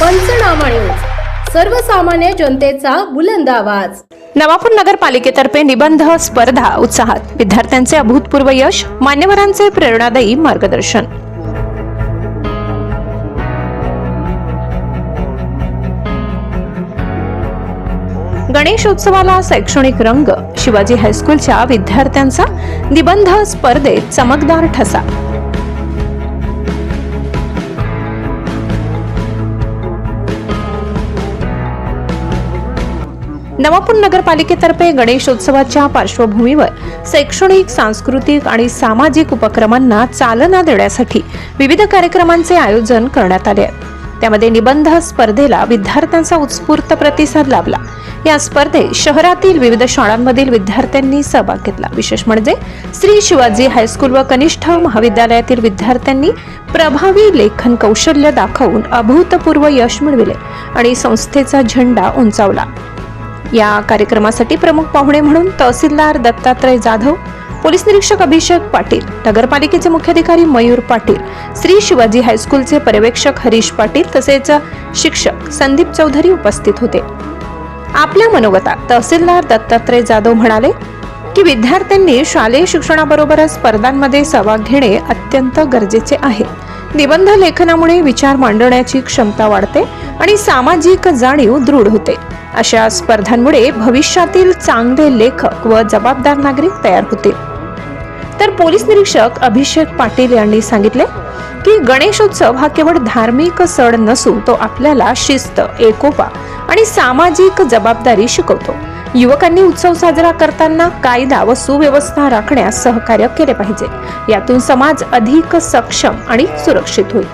पंचनामा न्यूज. सर्वसामान्य जनतेचा बुलंद आवाज. नवापूर नगरपालिकेतर्फे निबंध स्पर्धा उत्साहात विद्यार्थ्यांचे अभूतपूर्व यश मान्यवरांचे प्रेरणादायी मार्गदर्शन. गणेशोत्सवाला शैक्षणिक रंग शिवाजी हायस्कूलच्या विद्यार्थ्यांचा निबंध स्पर्धेत चमकदार ठसा. नवापूर नगरपालिकेतर्फे गणेशोत्सवाच्या पार्श्वभूमीवर शैक्षणिक सांस्कृतिक आणि सामाजिक उपक्रमांना चालना देण्यासाठी विविध कार्यक्रमांचे आयोजन करण्यात आले. आहे त्यामध्ये निबंध स्पर्धेला विद्यार्थ्यांचा उत्स्फूर्त प्रतिसाद लाभला. या स्पर्धेत शहरातील विविध शाळांमधील विद्यार्थ्यांनी सहभाग घेतला. विशेष म्हणजे श्री शिवाजी हायस्कूल व कनिष्ठ महाविद्यालयातील विद्यार्थ्यांनी प्रभावी लेखन कौशल्य दाखवून अभूतपूर्व यश मिळविले आणि संस्थेचा झेंडा उंचावला. या कार्यक्रमासाठी प्रमुख पाहुणे म्हणून तहसीलदार दत्तात्रय जाधव पोलीस निरीक्षक अभिषेक पाटील नगरपालिकेचे मुख्याधिकारी मयूर पाटील श्री शिवाजी हायस्कूलचे पर्यवेक्षक हरीश पाटील तसेच शिक्षक संदीप चौधरी उपस्थित होते. आपल्या मनोगतात तहसीलदार दत्तात्रय जाधव म्हणाले की विद्यार्थ्यांनी शालेय शिक्षणाबरोबरच स्पर्धांमध्ये सहभाग घेणे अत्यंत गरजेचे आहे. निबंध लेखनामुळे विचार मांडण्याची क्षमता वाढते आणि सामाजिक जाणीव दृढ होते. अशा स्पर्धांमुळे भविष्यातील चांगले लेखक व जबाबदार नागरिक तयार होतील. तर पोलीस निरीक्षक अभिषेक पाटील यांनी सांगितले की गणेशोत्सव हा केवळ धार्मिक सण नसून तो आपल्याला शिस्त एकोपा आणि सामाजिक जबाबदारी शिकवतो. युवकांनी उत्सव साजरा करताना कायदा व सुव्यवस्था राखण्यास सहकार्य केले पाहिजे. यातून समाज अधिक सक्षम आणि सुरक्षित होईल.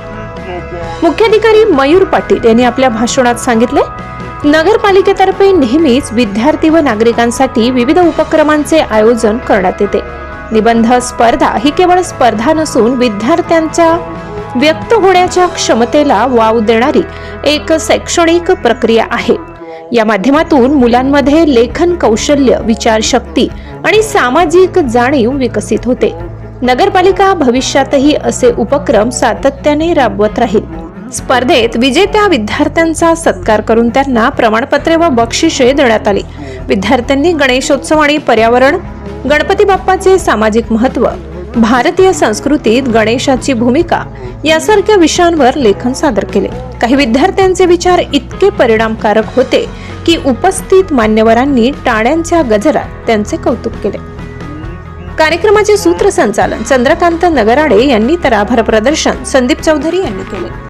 मुख्याधिकारी मयूर पाटील यांनी आपल्या भाषणात सांगितले नगरपालिकेतर्फे नेहमीच विद्यार्थी व नागरिकांसाठी विविध उपक्रमांचे आयोजन करण्यात येते. निबंध स्पर्धा ही केवळ स्पर्धा नसून विद्यार्थ्यांच्या व्यक्त होण्याच्या क्षमतेला वाव देणारी एक शैक्षणिक प्रक्रिया आहे. या माध्यमातून मुलांमध्ये लेखन कौशल्य विचारशक्ती आणि सामाजिक जाणीव विकसित होते. नगरपालिका भविष्यातही असे उपक्रम सातत्याने राबवत राहील. स्पर्धेत विजेत्या विद्यार्थ्यांचा सत्कार करून त्यांना प्रमाणपत्रे व बक्षिसे देण्यात आली. विद्यार्थ्यांनी गणेशोत्सव आणि पर्यावरण गणपती बाप्पाचे सामाजिक महत्त्व भारतीय संस्कृतीत गणेशाची भूमिका यासारख्या विषयांवर लेखन सादर केले. काही विद्यार्थ्यांचे विचार इतके परिणामकारक होते की उपस्थित मान्यवरांनी टाळ्यांच्या गजरात त्यांचे कौतुक केले. कार्यक्रमाचे सूत्रसंचालन चंद्रकांत नगराडे यांनी तर आभार प्रदर्शन संदीप चौधरी यांनी केले.